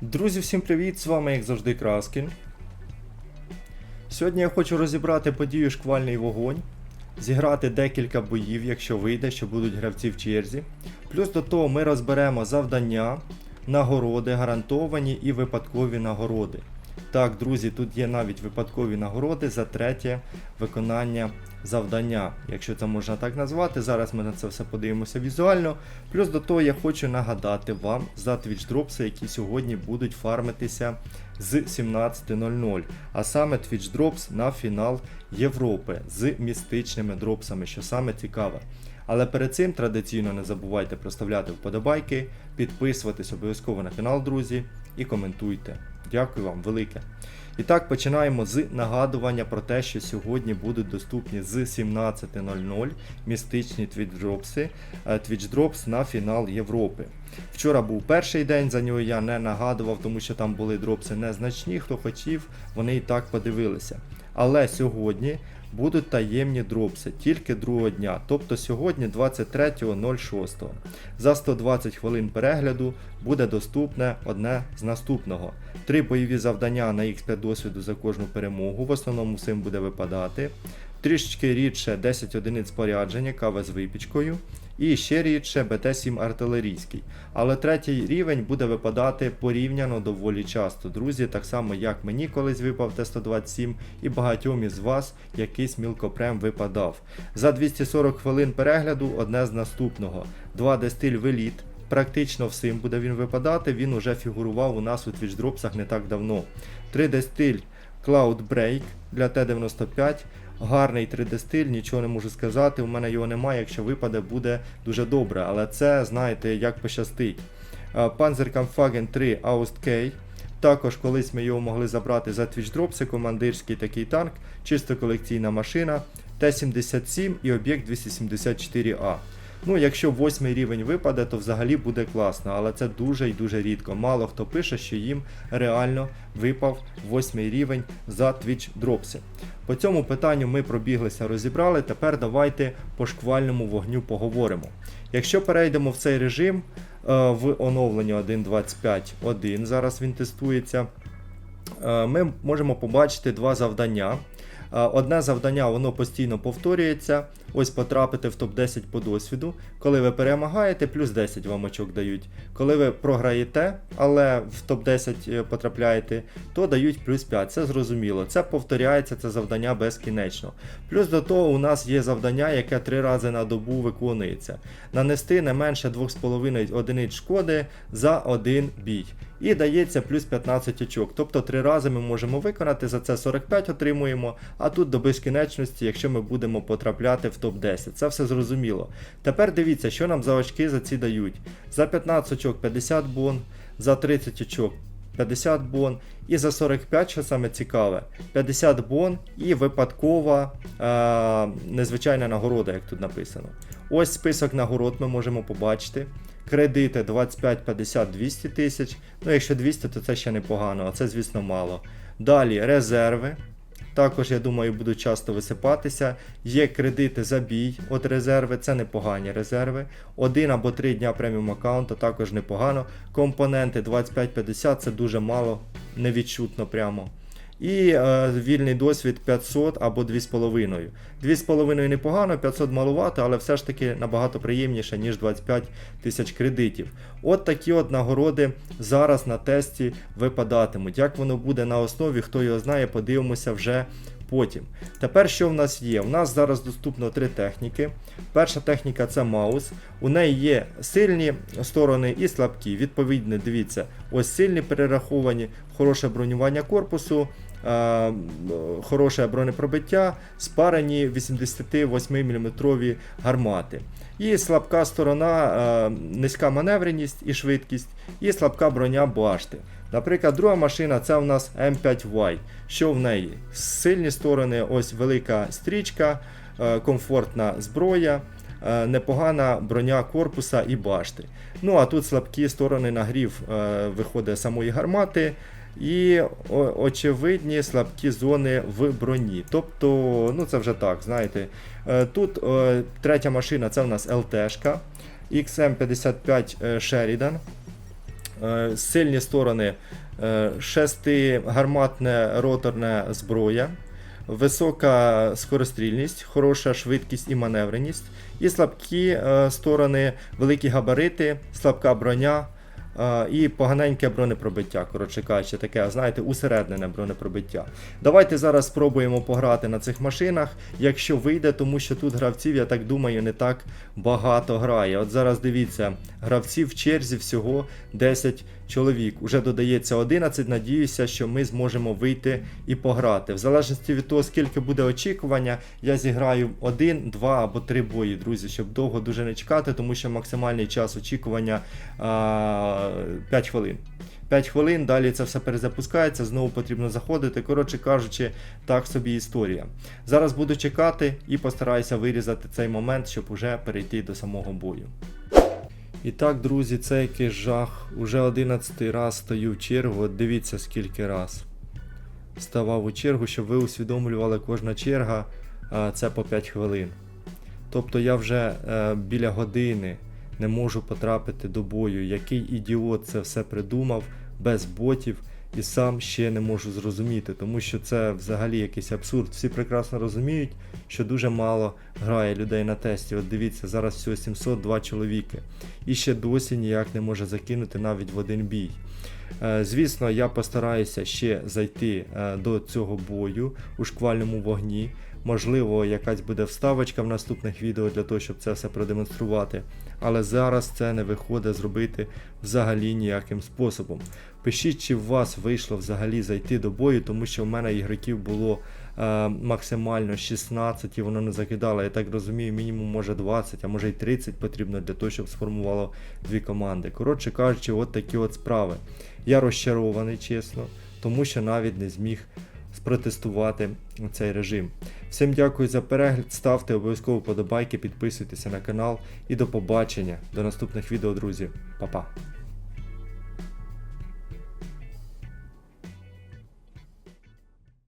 Друзі, всім привіт! З вами, як завжди, Краскін. Сьогодні я хочу розібрати подію Шквальний вогонь, зіграти декілька боїв, якщо вийде, що будуть гравці в черзі. Плюс до того ми розберемо завдання, нагороди, гарантовані і випадкові нагороди. Так, друзі, тут є навіть випадкові нагороди за третє виконання завдання, якщо це можна так назвати. Зараз ми на це все подивимося візуально. Плюс до того я хочу нагадати вам за Twitch Drops, які сьогодні будуть фармитися з 17.00. А саме Twitch Drops на фінал Європи з містичними дропсами, що саме цікаве. Але перед цим традиційно не забувайте проставляти вподобайки, підписуватись обов'язково на канал, друзі, і коментуйте. Дякую вам велике. І так, починаємо з нагадування про те, що сьогодні будуть доступні з 17.00 містичні твічдропси, твічдропс на фінал Європи. Вчора був перший день, за нього я не нагадував, тому що там були дропси незначні. Хто хотів, вони і так подивилися. Але сьогодні будуть таємні дропси тільки другого дня, тобто сьогодні 23.06. За 120 хвилин перегляду буде доступне одне з наступного. Три бойові завдання на X5 досвіду за кожну перемогу, в основному всім буде випадати. Трішечки рідше 10 одиниць спорядження, кава з випічкою. І ще рідше БТ-7 артилерійський. Але третій рівень буде випадати порівняно доволі часто. Друзі, так само як мені колись випав Т-127 і багатьом із вас якийсь мілкопрем випадав. За 240 хвилин перегляду одне з наступного. 2D стиль веліт. Практично всім буде він випадати, він уже фігурував у нас у твічдропсах не так давно. 3D стиль Cloud Break для Т-95. Гарний 3D стиль, нічого не можу сказати. У мене його немає. Якщо випаде, буде дуже добре. Але це, знаєте, як пощастить. Panzerkampfwagen 3 Aust K. Також колись ми його могли забрати за Twitch Drops, командирський такий танк, чисто колекційна машина. Т-77 і об'єкт 274А. Ну, якщо восьмий рівень випаде, то взагалі буде класно, але це дуже і дуже рідко. Мало хто пише, що їм реально випав восьмий рівень за Twitch Dropси. По цьому питанню ми пробіглися, розібрали. Тепер давайте по шквальному вогню поговоримо. Якщо перейдемо в цей режим е, в оновленні 1.25.1, зараз він тестується, е, ми можемо побачити два завдання. Е, Одне завдання воно постійно повторюється. Ось потрапити в топ-10 по досвіду. Коли ви перемагаєте, плюс 10 вам очок дають. Коли ви програєте, але в топ-10 е, потрапляєте, то дають плюс 5. Це зрозуміло. Це повторяється, це завдання безкінечно. Плюс до того у нас є завдання, яке 3 рази на добу виконується. Нанести не менше 2,5 одиниць шкоди за один бій. І дається плюс 15 очок. Тобто 3 рази ми можемо виконати, за це 45 отримуємо, а тут до безкінечності, якщо ми будемо потрапляти в топ-10. Це все зрозуміло. Тепер дивіться, що нам за очки за ці дають. За 15 очок 50 бон, за 30 очок 50 бон, і за 45, що саме цікаве, 50 бон і випадкова е- незвичайна нагорода, як тут написано. Ось список нагород ми можемо побачити. Кредити 25, 50, 200 тисяч. Ну, якщо 200, то це ще непогано, а це, звісно, мало. Далі резерви. Також, я думаю, будуть часто висипатися. Є кредити за бій от резерви, це непогані резерви. Один або три дня преміум аккаунту також непогано. Компоненти 25-50 це дуже мало, невідчутно прямо. І е, вільний досвід 500 або 2,5. 2,5 непогано, 500 малувато, але все ж таки набагато приємніше, ніж 25 тисяч кредитів. От такі от нагороди зараз на тесті випадатимуть. Як воно буде на основі, хто його знає, подивимося вже потім. Тепер що в нас є? У нас зараз доступно три техніки. Перша техніка це маус. У неї є сильні сторони і слабкі. Відповідно, дивіться, ось сильні перераховані, хороше бронювання корпусу. Е, Хороше бронепробиття, спарені 88 мм гармати. І слабка сторона, е, низька маневреність і швидкість, і слабка броня башти. Наприклад, друга машина це у нас М5Y. Що в неї? Сильні сторони, ось велика стрічка, е, комфортна зброя, непогана броня корпуса і башти. Ну а тут слабкі сторони нагрів виходить самої гармати. І очевидні слабкі зони в броні. Тобто, ну це вже так, знаєте. Е, Тут е, третя машина це у нас ЛТшка XM55 Sheridan. Е, Сильні сторони е, шестигарматне роторне зброя, висока скорострільність, хороша швидкість і маневреність. І слабкі е, сторони, великі габарити, слабка броня е, і поганеньке бронепробиття. Коротше кажучи, таке, знаєте, усереднене бронепробиття. Давайте зараз спробуємо пограти на цих машинах, якщо вийде, тому що тут гравців, я так думаю, не так багато грає. От зараз дивіться, гравців в черзі всього 10 чоловік. Уже додається 11. Надіюся, що ми зможемо вийти і пограти. В залежності від того, скільки буде очікування, я зіграю один, два або три бої, друзі, щоб довго дуже не чекати, тому що максимальний час очікування а, 5 хвилин. 5 хвилин, далі це все перезапускається, знову потрібно заходити. Коротше кажучи, так собі історія. Зараз буду чекати і постараюся вирізати цей момент, щоб уже перейти до самого бою. І так, друзі, це який жах. Уже 11 раз стою в чергу. От дивіться скільки раз. Ставав у чергу, щоб ви усвідомлювали, кожна черга це по 5 хвилин. Тобто я вже е, біля години не можу потрапити до бою. Який ідіот це все придумав без ботів і сам ще не можу зрозуміти, тому що це взагалі якийсь абсурд. Всі прекрасно розуміють, що дуже мало грає людей на тесті. От дивіться, зараз всього 702 чоловіки. І ще досі ніяк не може закинути навіть в один бій. Е, Звісно, я постараюся ще зайти е, до цього бою у шквальному вогні. Можливо, якась буде вставочка в наступних відео для того, щоб це все продемонструвати. Але зараз це не виходить зробити взагалі ніяким способом. Пишіть, чи в вас вийшло взагалі зайти до бою, тому що в мене ігроків було е, максимально 16 і воно не закидало. Я так розумію, мінімум може 20, а може й 30 потрібно для того, щоб сформувало дві команди. Коротше кажучи, от такі от справи. Я розчарований, чесно, тому що навіть не зміг спротестувати цей режим. Всім дякую за перегляд, ставте обов'язково подобайки, підписуйтеся на канал і до побачення, до наступних відео, друзі. Па-па.